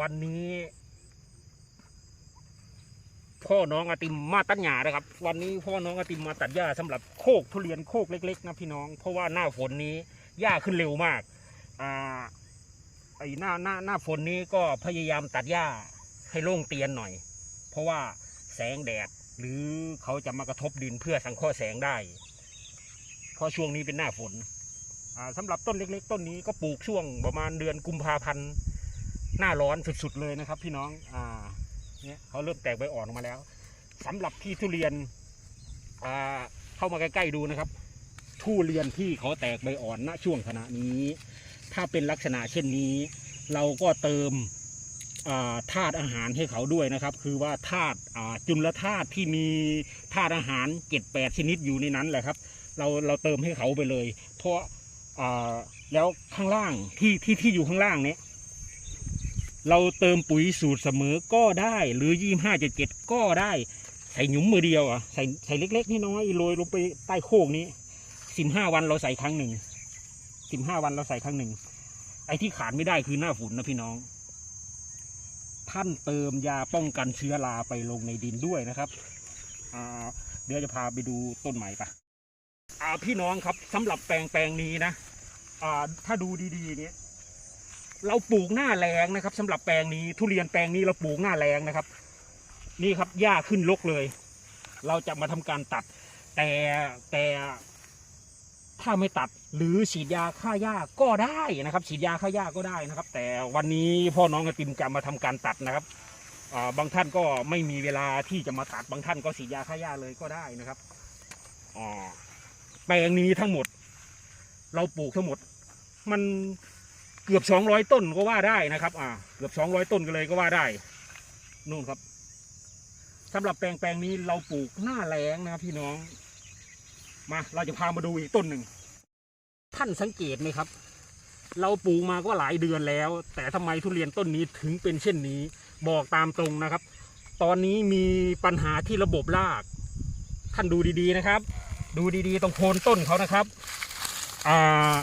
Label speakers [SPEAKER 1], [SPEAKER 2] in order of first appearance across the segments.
[SPEAKER 1] วันนี้ พ่อน้องอาติมมาตัดหญ้านะครับ วันนี้พ่อน้องอาติมมาตัดหญ้าสำหรับโคกทุเรียนโคกเล็กๆนะพี่น้อง เพราะว่าหน้าฝนนี้หญ้าขึ้นเร็วมากอ่าไอ้หน้าหน้าหน้าฝนนี้ก็พยายามตัดหญ้าให้โล่งเตียนหน่อย เพราะว่าแสงแดดหรือเขาจะมากระทบดินเพื่อสังเคราะห์แสงได้ เพราะช่วงนี้เป็นหน้าฝนอ่าสำหรับต้นเล็ก ๆ ต้นนี้ก็ปลูกช่วงประมาณเดือนกุมภาพันธ์ หน้าร้อนสุดๆเลยนะครับ พี่น้องอ่าเนี่ยเขาเริ่มแตกใบอ่อนออกมาแล้วสำหรับที่ทุเรียนอ่าเข้ามาใกล้ๆดูนะครับ ทุเรียนที่เขาแตกใบอ่อนณช่วงขณะนี้ ถ้าเป็นลักษณะเช่นนี้ เราก็เติมธาตุอาหารให้เขาด้วยนะครับ คือว่าธาตุจุลธาตุที่มีธาตุอาหารเจ็ดแปดชนิดอยู่ในนั้นแหละครับ เราเราเติมให้เขาไปเลย เพราะแล้วข้างล่างที่ที่ที่อยู่ข้างล่างเนี้ย เราเติมปุ๋ยสูตรเสมอก็ได้ หรือยี่ห้าเจ็ดเจ็ดก็ได้ ใส่หยุมมือเดียวอะใส่ใส่เล็กๆน้อยๆโรยลงไปใต้โคกนี้สิบห้าวันเราใส่ครั้งหนึ่งสิบห้าวันเราใส่ครั้งหนึ่งไอ้ที่ขาดไม่ได้คือหน้าฝุ่นนะพี่น้อง ท่านเติมยาป้องกันเชื้อราไปลงในดินด้วยนะครับเดี๋ยวจะพาไปดูต้นใหม่ปะพี่น้องครับสำหรับแปลงแปลงนี้นะถ้าดูดีๆเนี่ย เราปลูกหน้าแรงนะครับสำหรับแปลงนี้ทุเรียนแปลงนี้เราปลูกหน้าแรงนะครับ นี่ครับหญ้าขึ้นรกเลย เราจะมาทำการตัด แต่แต่ถ้าไม่ตัดหรือฉีดยาฆ่าหญ้าก็ได้นะครับ ฉีดยาฆ่าหญ้าก็ได้นะครับ แต่วันนี้พ่อน้องกระติมจะมาทำการตัดนะครับบางท่านก็ไม่มีเวลาที่จะมาตัดบางท่านก็ฉีดยาฆ่าหญ้าเลยก็ได้นะครับแปลงนี้ทั้งหมด เราปลูกทั้งหมด มัน กือบสองร้อยต้นก็ว่าได้นะครับ อ่า เกือบสองร้อยต้นก็เลยก็ว่าได้นู่นครับสำหรับแปลงแปลงนี้เราปลูกหน้าแล้งนะครับพี่น้อง มา เราจะพามาดูอีกต้นหนึ่งท่านสังเกตไหมครับ เราปลูกมาก็หลายเดือนแล้ว แต่ทำไมทุเรียนต้นนี้ถึงเป็นเช่นนี้ บอกตามตรงนะครับ ตอนนี้มีปัญหาที่ระบบราก ท่านดูดีๆนะครับ ดูดีๆตรงโคนต้นเขานะครับ อ่า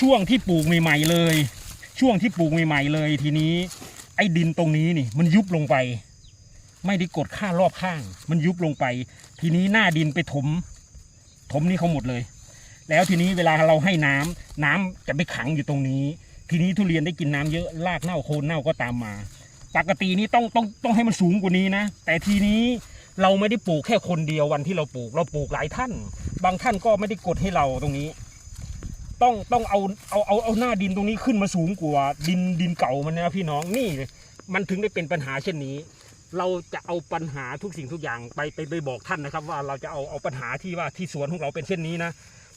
[SPEAKER 1] ช่วงที่ปลูกใหม่ๆเลย ช่วงที่ปลูกใหม่ๆเลย ทีนี้ไอ้ดินตรงนี้นี่ มันยุบลงไป ไม่ได้กดค่ารอบข้าง มันยุบลงไป ทีนี้หน้าดินไปถม ถมนี่เขาหมดเลย แล้วทีนี้เวลาเราให้น้ำน้ำจะไปขังอยู่ตรงนี้ ทีนี้ทุเรียนได้กินน้ำเยอะรากเน่าโคนเน่าก็ตามมา ปกตินี่ต้องต้องต้องให้มันสูงกว่านี้นะ แต่ทีนี้เราไม่ได้ปลูกแค่คนเดียววันที่เราปลูก เราปลูกหลายท่าน บางท่านก็ไม่ได้กดให้เราตรงนี้ ต้องต้องเอาเอาเอาเอาหน้าดินตรงนี้ขึ้นมาสูงกว่าดินดินเก่ามันนะพี่น้องนี่มันถึงได้เป็นปัญหาเช่นนี้ เราจะเอาปัญหาทุกสิ่งทุกอย่างไปไปไปบอกท่านนะครับ ว่าเราจะเอาเอาปัญหาที่ว่าที่สวนของเราเป็นเช่นนี้นะ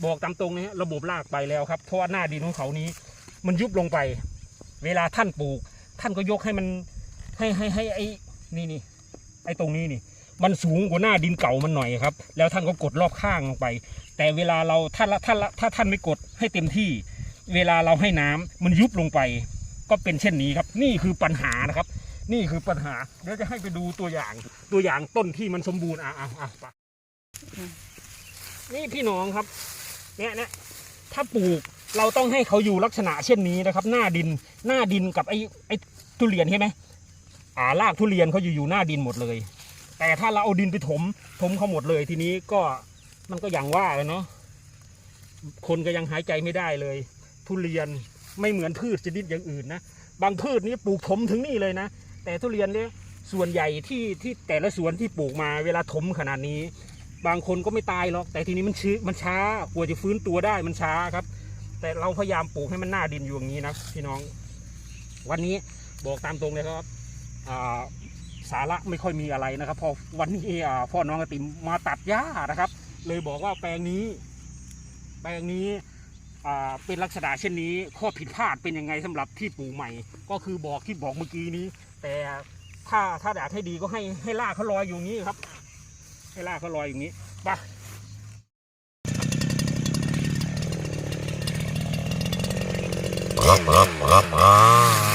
[SPEAKER 1] บอกตามตรงนะฮะระบบรากไปแล้วครับเพราะว่าหน้าดินของเขานี้ มันยุบลงไป เวลาท่านปลูก ท่านก็ยกให้มันให้ให้ให้ไอ้นี่นี่ไอ้ตรงนี้นี่ มันสูงกว่าหน้าดินเก่ามันหน่อยครับ แล้วท่านก็กดรอบข้างลงไป แต่เวลาเราถ้าถ้าถ้าท่านไม่กดให้เต็มที่ เวลาเราให้น้ำมันยุบลงไป ก็เป็นเช่นนี้ครับ นี่คือปัญหานะครับ นี่คือปัญหา เดี๋ยวจะให้ไปดูตัวอย่างตัวอย่างต้นที่มันสมบูรณ์อะอะอะไปนี่พี่น้องครับ เนี่ยเนี่ยถ้าปลูกเราต้องให้เขาอยู่ลักษณะเช่นนี้นะครับ หน้าดินหน้าดินกับไอ้ไอ้ทุเรียนใช่ไหมอ่ารากทุเรียนเขาอยู่อยู่หน้าดินหมดเลย แต่ถ้าเราเอาดินไปถมถมเขาหมดเลยทีนี้ก็ มันก็อย่างว่าเลยเนาะคนก็ยังหายใจไม่ได้เลย ทุเรียนไม่เหมือนพืชชนิดอย่างอื่นนะบางพืชนี่ปลูกถมถึงนี่เลยนะ แต่ทุเรียนเนี่ยส่วนใหญ่ที่ที่แต่ละสวนที่ปลูกมาเวลาถมขนาดนี้ บางคนก็ไม่ตายหรอก แต่ทีนี้มันชื้นมันช้ากว่าจะฟื้นตัวได้มันช้าครับ แต่เราพยายามปลูกให้มันหน้าดินอยู่อย่างนี้นะพี่น้อง วันนี้บอกตามตรงเลยครับาสาระไม่ค่อยมีอะไรนะครับพอวันนี้พ่อน้องกติมมาตัดหญ้านะครับ เลยบอกว่าแปลงนี้ แปลงนี้เป็นลักษณะเช่นนี้ ข้อผิดพลาดเป็นยังไงสำหรับที่ปลูกใหม่ ก็คือบอกที่บอกเมื่อกี้นี้ แต่ถ้าถ้าอยากให้ดีก็ให้ให้ลากเขาลอยอยู่นี้ครับ ให้ลากเขาลอยอย่างนี้ไป
[SPEAKER 2] Ah, ah, ah, ah.